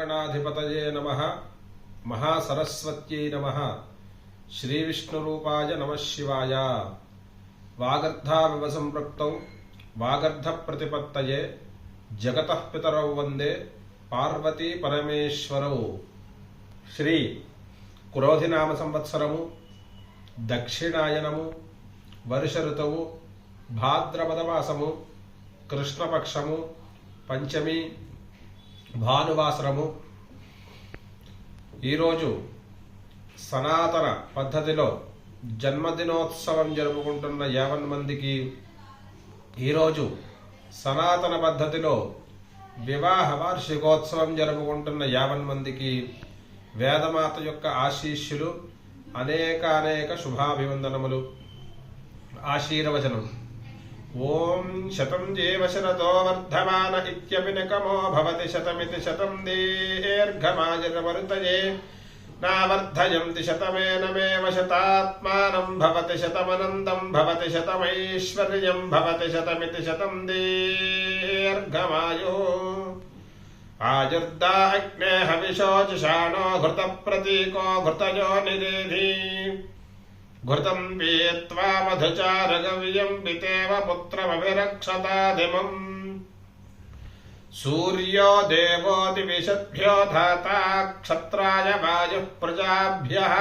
మహాగణాధిపతయే నమ. మహాసరస్వత్యై నమ. శ్రీవిష్ణురూపాయ నమ శివాయ. వాగర్ధావివ సంపృక్త వాగర్ధ ప్రతిపత్తయే జగతః పితరౌ వందే. పార్వతీ పరమేశ్వరౌ. శ్రీ క్రోధినామ సంవత్సరము దక్షిణాయనము. వర్ష ఋతువు భాద్రపదమాసము. కృష్ణపక్షము. పంచమి. భానువాసరము ఈరోజు సనాతన పద్ధతిలో జన్మదినోత్సవం జరుపుకుంటున్న యావన్ మందికి ఈరోజు సనాతన పద్ధతిలో వివాహ వార్షికోత్సవం జరుపుకుంటున్న యావన్ మందికి వేదమాత యొక్క ఆశీస్సులు అనేక అనేక శుభాభివందనములు. ఆశీర్వచనం. ॐ शतं जीव शरतो वर्धमान इत्यभिनकमो भवति शतमिति शतं दीर्घमायरवर्तये नावर्धयन्ति शतमेनमेव शतात्मानं भवति शतमनन्दं भवति शतमैश्वर्यं भवति शतमिति शतं दीर्घमायुः। आयुर्दा अग्ने हविषोचिषाणो घृतप्रतीको घृतयो निरेधि। घृतं पीत्वा मधुचारगव्यं पितेव पुत्रमभिरक्षताधिमम् सूर्यो देवोऽतिविशद्भ्यो धाता क्षत्राय वायुः प्रजाभ्यः।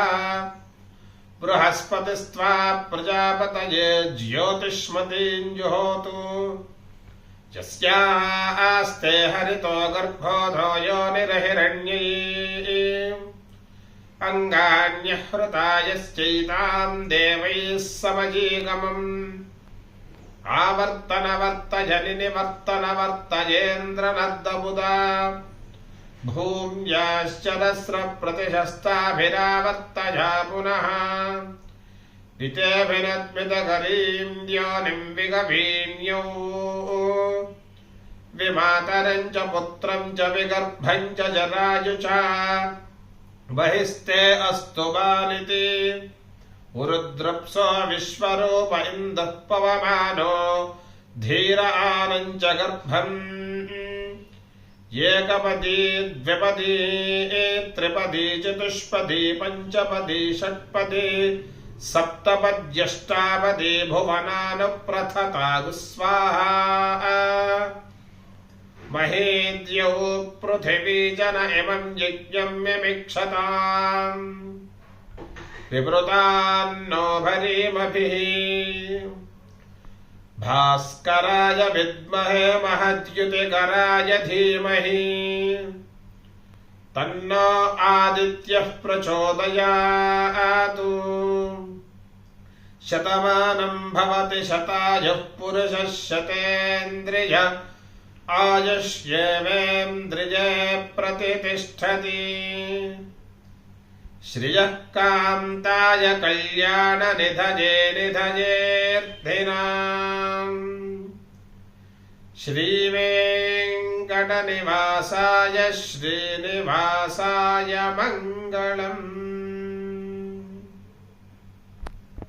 बृहस्पतिस्त्वा प्रजापतये ज्योतिष्मतीञ्जुहोतु यस्यास्ते हरितो गर्भोधो योनिरहिरण्यै अङ्गान्यहृतायश्चैताम् देवैः समजीगमम्। आवर्तनवर्तजनि निवर्तनवर्तयेन्द्रनर्दबुदा भूम्याश्चदस्रप्रतिशस्ताभिरावर्तजा पुनः। ऋतेभिरद्मितकरीम् योनिम् विगभीन्यौ। विमातरम् च पुत्रम् च विगर्भम् च जरायु च बहिस्ते अस्तु बालिति। उरुद्रप्सो विश्वरूप इन्दः पवमानो, धीर आनञ्च गर्भम्। एकपदी, द्विपदी, त्रिपदी, चतुष्पदी, पञ्चपदी, षट्पदी, सप्तपद्यष्टापदी भुवनानुप्रथता स्वाहा। महेद्यौ पृथिवी जन इमं यज्ञं मिमिक्षताम् विवृतान्नो भरीमभिः भास्कराय विद्महे महद्युतिकराय धीमहि। तन्नो आदित्यः प्रचोदयातु। शतमानं भवति शतायुः पुरुषः शतेन्द्रिय आयुष्येवेन्द्रिये प्रतितिष्ठति श्रियः कान्ताय कल्याणनिधये निधयेऽर्थिनाम् श्रीवेङ्कटनिवासाय श्रीनिवासाय मङ्गलम्